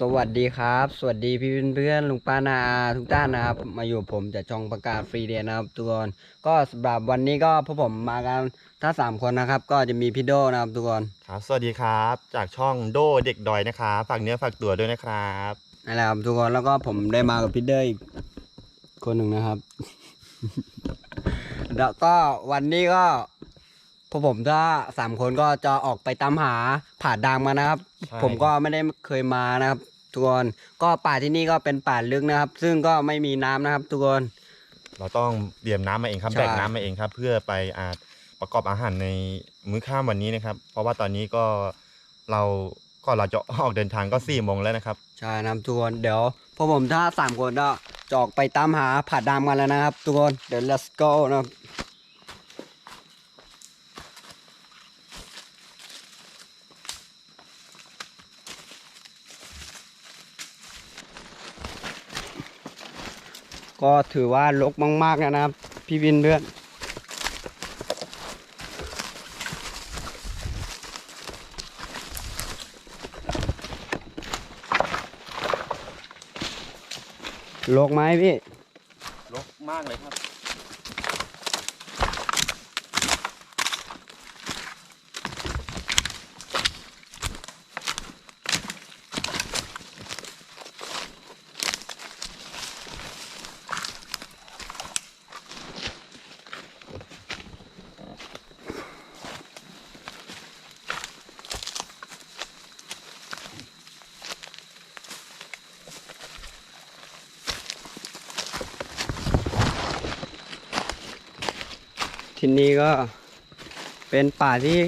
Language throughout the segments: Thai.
สวัสดีครับ สวัสดีพี่เพื่อนๆลุงป้านาอาทุกท่านนะครับ มาอยู่กับผมจากช่องประกาศฟรีเดย์นะครับทุกคนก็สำหรับวันนี้ก็พวกผมมากันถ้าสามคนนะครับ ก็จะมีพี่โดนะครับทุกคนครับ สวัสดีครับ จากช่องโดเด็กดอยนะครับฝากเนื้อฝากตัวด้วยนะครับนั่นแหละครับทุกคนแล้วก็ผมได้มากับพี่เดย์อีกคนหนึ่งนะครับ แล้วก็วันนี้ก็พวกผมถ้าสามคนก็จะออกไปตามหาผาดังมานะครับ ใช่ ผมก็ไม่ได้เคยมานะครับ ทุกคนก็ป่าที่นี่ก็เป็นป่าลึกนะครับ ซึ่งก็ไม่มีน้ำนะครับ ทุกคน เราต้องเตรียมน้ำมาเองครับใช่ แบกน้ำมาเองครับ เพื่อไปอาประกอบอาหารในมื้อค่ำวันนี้นะครับ เพราะว่าตอนนี้ก็เราก็เราจะออกเดินทางก็สี่โมงแล้วนะครับใช่นะครับทุกคนเดี๋ยวพวกผมถ้าสามคนก็จะออกไปตามหาผาดำกันแล้วนะครับ ทุกคนเดี๋ยว let's go นะครับ ก็ถือว่าลกมากๆนะครับ พี่วินเพื่อนลกไหมพี่ลกมากเลยครับ ที่นี่ก็เป็นป่าที่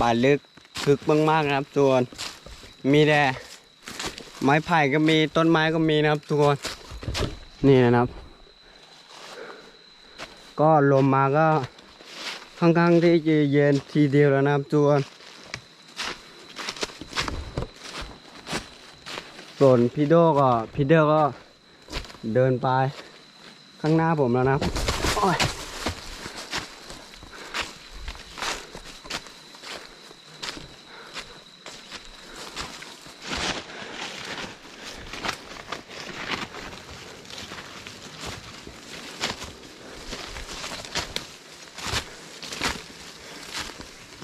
ป่าลึกคึกมากๆนะครับทุกคนมีแต่ไม้ไผ่ก็มีต้นไม้ก็มีนะครับทุกคนนี่นะครับ ก็ลมมาก็ค่อนข้างที่จะเย็นทีเดียวแล้วนะครับทุกคนส่วนพี่โดก็พี่เดอก็เดินไปข้างหน้าผมแล้วนะครับ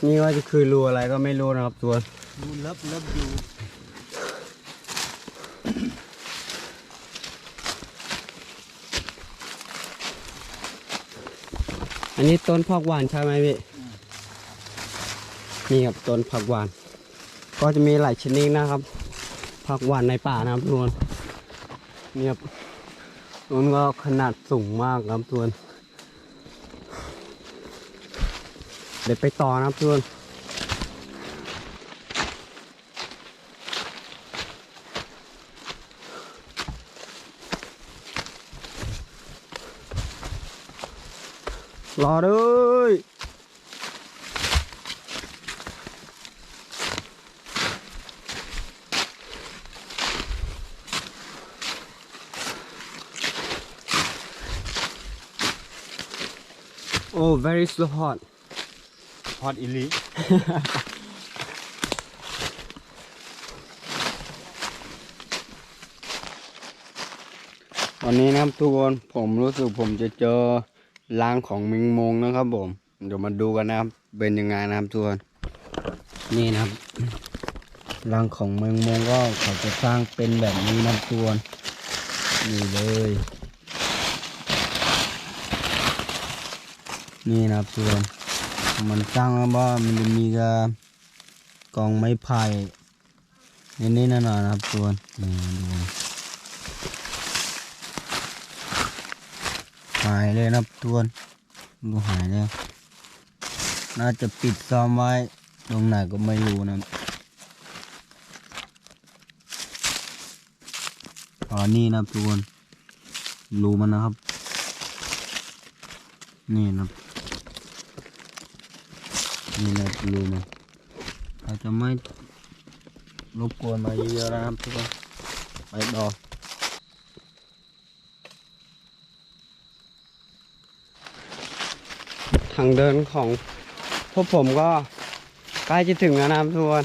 นี่ว่าจะคือรูอะไรก็ไม่รู้นะครับตัวดูลิฟเลิฟอยู่อันนี้ต้นผักหวานใช่ไหมพี่ นี่ครับต้นผักหวาน ก็จะมีหลายชนิดนะครับ ผักหวานในป่านะครับทุกคนนี่ครับต้นก็ขนาดสูงมากครับทุกคน เดี๋ยวไปต่อนะครับทุกคนรอด้วยโอ้ very so hot ฮอตอิลิวันนี้นะครับทุกคนผมรู้สึกผมจะเจอรังของมิงมงนะครับผม เดี๋ยวมาดูกันนะครับ เป็นยังไงนะครับทุกคนนี่นะครับรังของเมิงมงก็เขาจะสร้างเป็นแบบนี้นะครับทุกคนนี่เลย นี่นะครับทุกคน มันสร้างแล้วว่ามันจะมีกระกองไม้ไผ่ในนี่นั่นนะครับทุกคนนี่ดูหายเลยนะครับทุกคนดูหายเลยน่าจะปิดซ่อมไว้ตรงไหนก็ไม่รู้นะครับอ๋อนี่นะครับทุกคนรูมันนะครับ นี่นะครับ มีนาบลูนะอาจจะไม่รบกวนมาเยอะๆนะครับทุกคนไปดอทางเดินของพวกผมก็ใกล้จะถึงแล้วนะครับทุกคน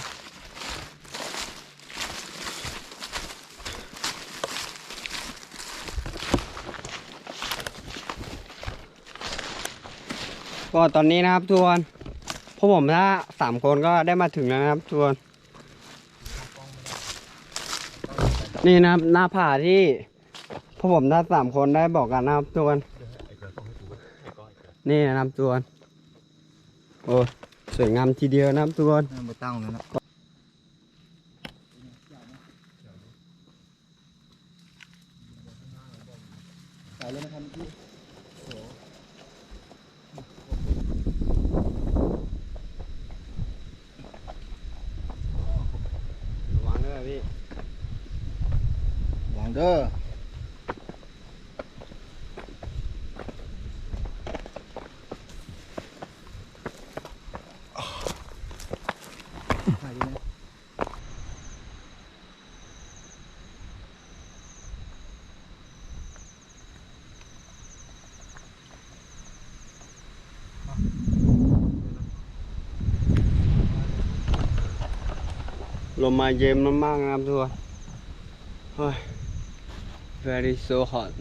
ก็ตอนนี้นะครับทุกคน วกผมถ้าสามคนก็ได้มาถึงแล้วนะครับทุกคนนี่นะครับหน้าผาที่พวกผมถ้าสามคนได้บอกกันนะครับทุกคนนี่นะครับทุกคนโอ้สวยงามทีเดียวนะครับทุกคน ไม่ตั้งเลยนะระ ลมมาเย็นมากๆนะครับทุกคนเฮ้ย very so hot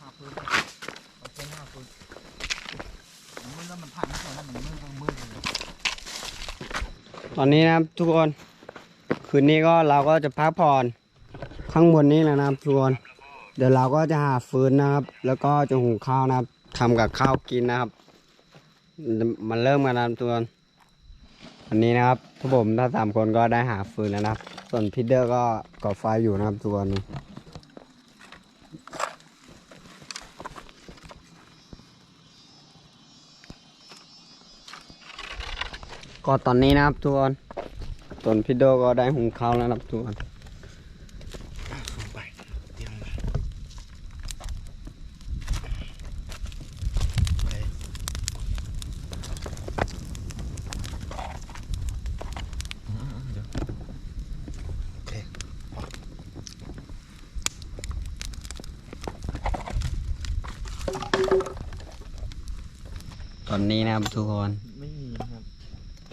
ห้าพื้นเอาเส้นห้าพื้นมันมืดแล้วมันผ่านไม่ใช่แล้วมันมืดมืดเลย ต อนนี้นะครับทุกคน คืนนี้ก็เราก็จะพักผ่อนข้างบนนี้แหละนะครับทุกคน เดี๋ยวเราก็จะหาฟืนนะครับ แล้วก็จะหุงข้าวนะครับทำกับข้าวกินนะครับ มันเริ่มกันนะครับทุกคนวันนี้นะครับพวกผมถ้าสามคนก็ได้หาฟืนแล้วนะครับ ส่วนพีเดอร์ก็ก่อไฟอยู่นะครับทุกคน ก็ตอนนี้นะครับทุกคนส่วนพีเดก็ได้หุงข้าวแล้วนะครับทุกคนตอนนี้นะครับทุกคน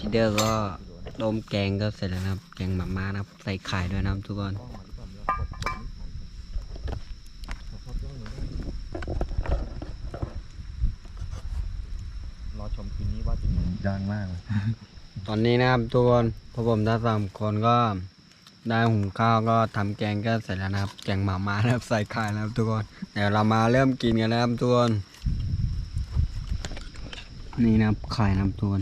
พีเดอร์ก็ต้มแกงก็เสร็จแล้วนะครับ แกงหม่าม่านะครับ ใส่ไข่ด้วยนะครับทุกคนกล้องมาดีกว่าเรากดกดไม่ทันขอเข้ากล้องหน่อยได้รอชมคืนนี้ว่าจะมียากมากเลยตอนนี้นะครับทุกคนพวกผมทั้งสามคนก็ได้หุงข้าวก็ทำแกงก็เสร็จแล้วนะครับ แกงหม่าม่านะครับใส่ไข่นะครับทุกคนเดี๋ยวเรามาเริ่มกินกันนะครับทุกคนนี่นะครับไข่นะครับทุกคน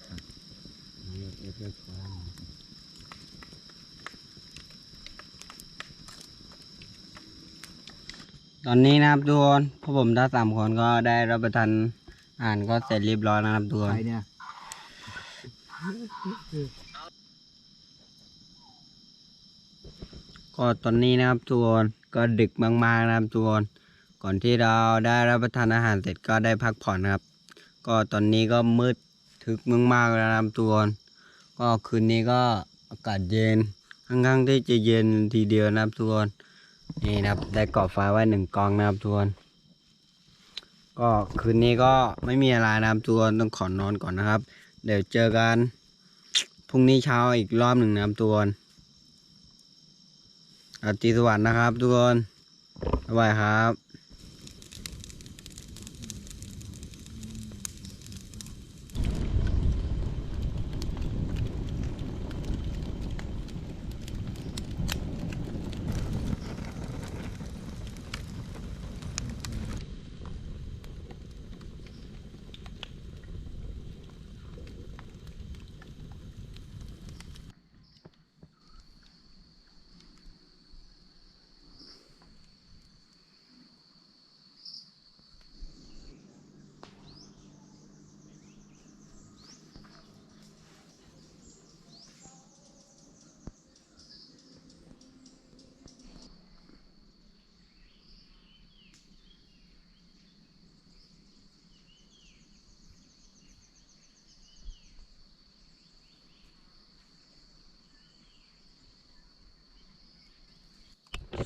ตอนนี้นะครับทุกคนพวกผมทั้งสามคนก็ได้รับประทานอาหารก็เสร็จเรียบร้อยนะครับทุกคนไข่เนี่ยก็ตอนนี้นะครับทุกคนก็ดึกมากๆนะครับทุกคนก่อนที่เราได้รับประทานอาหารเสร็จก็ได้พักผ่อนนะครับ ก็ตอนนี้ก็มืด ทึกมากๆแล้วนะครับทุกคนก็คืนนี้ก็อากาศเย็นค่อนข้างที่จะเย็นทีเดียวนะครับทุกคนนี่นะครับได้ก่อไฟไว้หนึ่งกองนะครับทุกคนก็คืนนี้ก็ไม่มีอะไรนะครับทุกคนต้องขอนอนก่อนนะครับ เดี๋ยวเจอกันพรุ่งนี้เช้าอีกรอบหนึ่งนะครับทุกคนอาตรีสวัสดิ์นะครับทุกคนบ๊ายบายครับ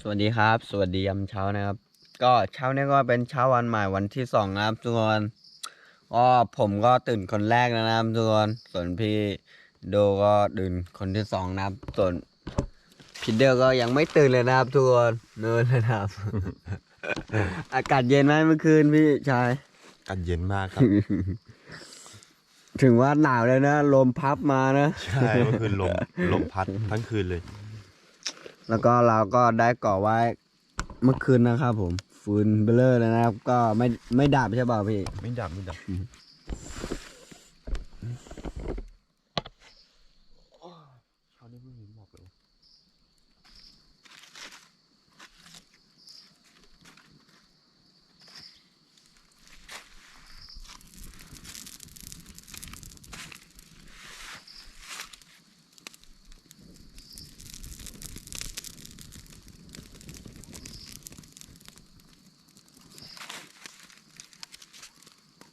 สวัสดีครับ สวัสดียามเช้านะครับ ก็เช้านี้ก็เป็นเช้าวันใหม่วันที่สองนะครับทุกคนก็ผมก็ตื่นคนแรกแล้วนะครับทุกคนส่วนพี่โดก็ตื่นคนที่สองนะครับ ส่วนพี่เดอร์ก็ยังไม่ตื่นเลยนะครับทุกคนเนินนะครับ อากาศเย็นไหมเมื่อคืนพี่ชายกันเย็นมากครับ ถึงว่าหนาวเลยนะ ลมพับมานะ ใช่เมื่อคืนลมลมพัดทั้งคืนเลย แล้วก็เราก็ได้ก่อไว้เมื่อคืนนะครับผมฟืนเบลอเลยนะครับ ก็ไม่ไม่ดับใช่เปล่าพี่ ไม่ดับไม่ดับเช้านี้เพิ่งเห็นหมอกเลย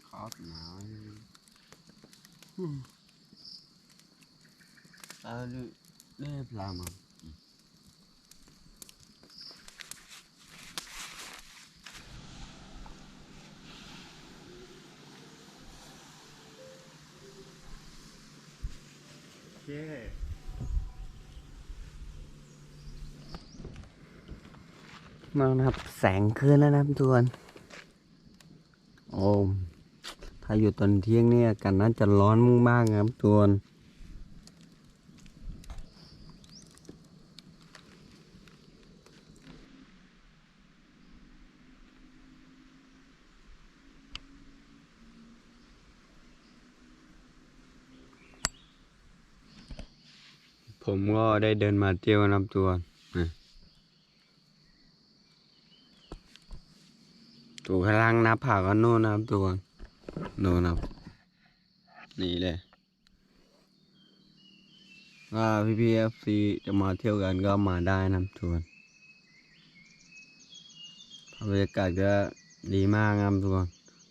ครับหนาว เอาดูเรียบร้อยมาเย้มานะครับ แสงขึ้นแล้วนะทุกคนโอ้าอยู่ตอนเที่ยงเนี่ยอกันน่าจะร้อนมากนะครับทุกคนผมก็ได้เดินมาเที่ยวนะครับทุกคนนี่ถูกข้างล่างน้าผาก็โน่นนะครับทุกคน โน่นะครับ นี่เลยว่าพี่พีเอฟซีจะมาเที่ยวกันก็มาได้นะทุกคนบรรยากาศก็ดีมากนะครับทุกคน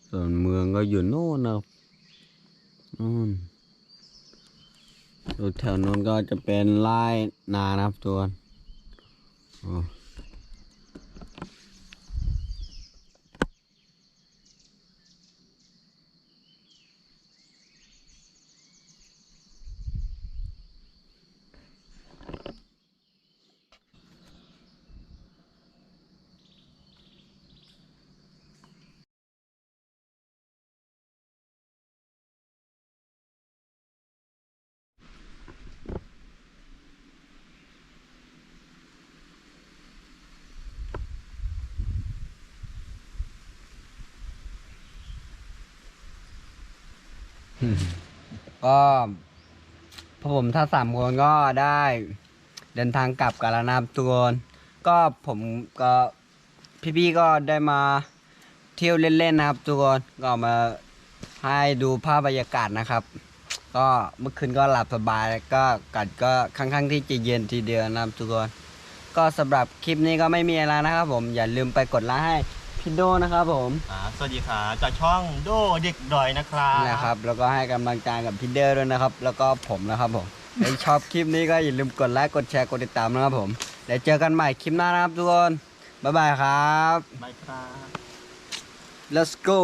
ส่วนเมืองก็อยู่โน่นนะครับนู่นดูแถวนู้นก็จะเป็นไร่นานะครับทุกคน ก็พผมถ้าสามคนก็ได้ เดินทางกลับกันแล้วนะครับทุกนก็ผมก็พี่ๆก็ได้มาเที่ยวเล่นๆนะครับ ทุกคนก็มาให้ดูภาพบรรยากาศนะครับ ก็เมื่อคืนก็หลับสบายก็กัดก็ค่อนข้างที่จะเย็นทีเดียวนะครับทุกคนก็สำหรับคลิปนี้ก็ไม่มีอะไรนะครับผมอย่าลืมไปกดไลค์ให้ พี่โดนะครับผมอ่าสวัสดีค่ะจากช่องโดเด็กดอยนะครับนะครับ แล้วก็ให้กำลังใจกับพี่เดอร์ด้วยนะครับ แล้วก็ผมนะครับผมถ้าชอบคลิปนี้ก็อย่าลืมกดไลค์กดแชร์กดติดตามนะครับผมเดี๋ยวเจอกันใหม่คลิปหน้านะครับทุกคนบ๊ายบายครับ บายครับ let's go